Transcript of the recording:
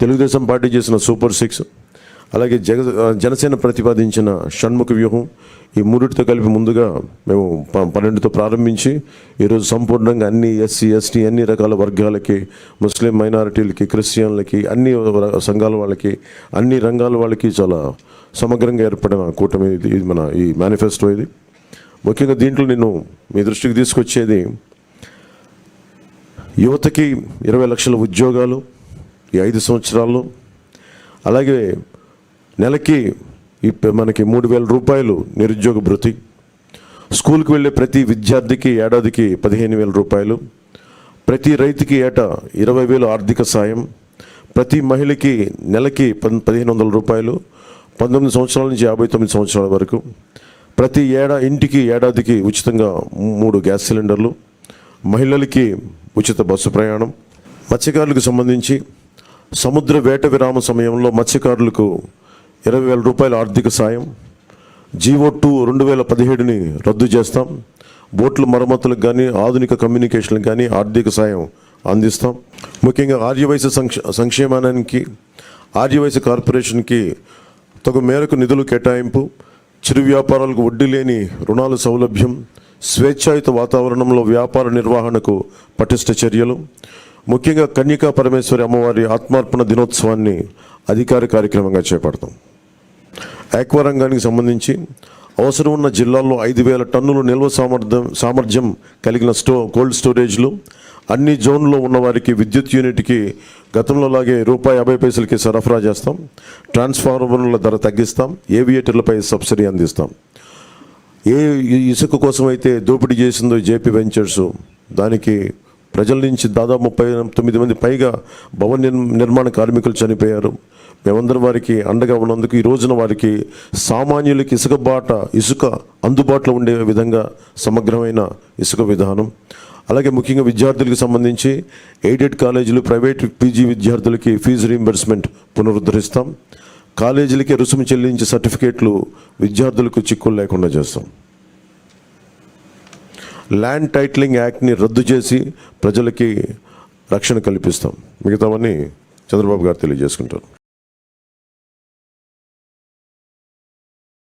Telugu Desam party చేసిన super six అలాగే జగ జనసేన ప్రతిపాదించిన షణ్ముఖ వ్యూహం ఈ మూడిటితో కలిపి ముందుగా మేము ప- పన్నెండుతో ప్రారంభించి ఈరోజు సంపూర్ణంగా అన్ని ఎస్సీ ఎస్టీ అన్ని రకాల వర్గాలకి ముస్లిం మైనారిటీలకి క్రిస్టియన్లకి అన్ని సంఘాల వాళ్ళకి అన్ని రంగాల వాళ్ళకి చాలా సమగ్రంగా ఏర్పడిన కూటమి ఇది ఇది మన ఈ మేనిఫెస్టో ఇది. ముఖ్యంగా దీంట్లో నేను మీ దృష్టికి తీసుకొచ్చేది యువతకి ఇరవై లక్షల ఉద్యోగాలు ఈ ఐదు సంవత్సరాల్లో. అలాగే నెలకి ఈ మనకి మూడు వేల రూపాయలు నిరుద్యోగ భృతి. స్కూల్కి వెళ్ళే ప్రతి విద్యార్థికి ఏడాదికి పదిహేను వేల రూపాయలు. ప్రతి రైతుకి ఏటా ఇరవై వేలు ఆర్థిక సాయం. ప్రతి మహిళకి నెలకి పదిహేను వందల రూపాయలు. పంతొమ్మిది సంవత్సరాల నుంచి యాభై తొమ్మిది సంవత్సరాల వరకు. ప్రతి ఏడా ఇంటికి ఏడాదికి ఉచితంగా మూడు గ్యాస్ సిలిండర్లు. మహిళలకి ఉచిత బస్సు ప్రయాణం. మత్స్యకారులకు సంబంధించి సముద్ర వేట విరామ సమయంలో మత్స్యకారులకు ఇరవై వేల రూపాయల ఆర్థిక సాయం. జీవో టూ రెండు వేల పదిహేడుని రద్దు చేస్తాం. బోట్ల మరమ్మతులకు కానీ ఆధునిక కమ్యూనికేషన్లకు కానీ ఆర్థిక సాయం అందిస్తాం. ముఖ్యంగా ఆర్యవైశ్య సంక్ష సంక్షేమానికి ఆర్యవైశ్య కార్పొరేషన్కి తగు మేరకు నిధులు కేటాయింపు చిరు వ్యాపారాలకు వడ్డీ లేని రుణాల సౌలభ్యం స్వేచ్ఛాయుత వాతావరణంలో వ్యాపార నిర్వహణకు పటిష్ట చర్యలు. ముఖ్యంగా కన్యకా పరమేశ్వరి అమ్మవారి ఆత్మార్పణ దినోత్సవాన్ని అధికార కార్యక్రమంగా చేపడతాం. ఆక్వా రంగానికి సంబంధించి అవసరం ఉన్న జిల్లాల్లో ఐదు వేల టన్నులు నిల్వ సామర్థ్యం సామర్థ్యం కలిగిన స్టో కోల్డ్ స్టోరేజ్లు అన్ని జోన్లో ఉన్నవారికి విద్యుత్ యూనిట్కి గతంలో లాగే రూపాయి యాభై పైసలకి సరఫరా చేస్తాం. ట్రాన్స్ఫార్మర్ల ధర తగ్గిస్తాం. ఏవియేటర్లపై సబ్సిడీ అందిస్తాం. ఏ ఈ ఇసుక కోసం అయితే దోపిడీ చేసిందో జేపీ వెంచర్స్ దానికి ప్రజల నుంచి దాదాపు ముప్పై తొమ్మిది మంది పైగా భవన నిర్- నిర్మాణ కార్మికులు చనిపోయారు. మేమందరం వారికి అండగా ఉన్నందుకు ఈ రోజున వారికి సామాన్యులకి ఇసుక బాట ఇసుక అందుబాటులో ఉండే విధంగా సమగ్రమైన ఇసుక విధానం. అలాగే ముఖ్యంగా విద్యార్థులకు సంబంధించి ఎయిడెడ్ కాలేజీలు ప్రైవేట్ పీజీ విద్యార్థులకి ఫీజు రీంబర్స్మెంట్ పునరుద్ధరిస్తాం. కాలేజీలకి రుసుము చెల్లించే సర్టిఫికేట్లు విద్యార్థులకు చిక్కులు లేకుండా చేస్తాం. ల్యాండ్ టైటిలింగ్ యాక్ట్ని రద్దు చేసి ప్రజలకి రక్షణ కల్పిస్తాం. మిగతావన్నీ చంద్రబాబు గారు తెలియజేసుకుంటారు.